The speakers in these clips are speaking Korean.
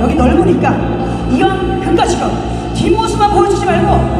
여기 넓으니까 이왕 근까지껏 뒷모습만 보여주지 말고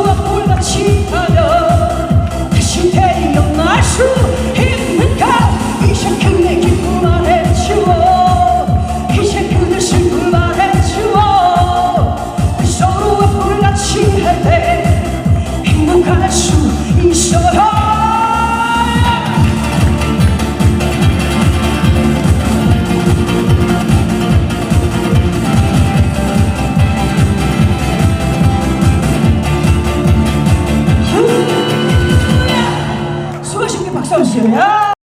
추억 물같이 가려 다시 태어날 수 Yeah.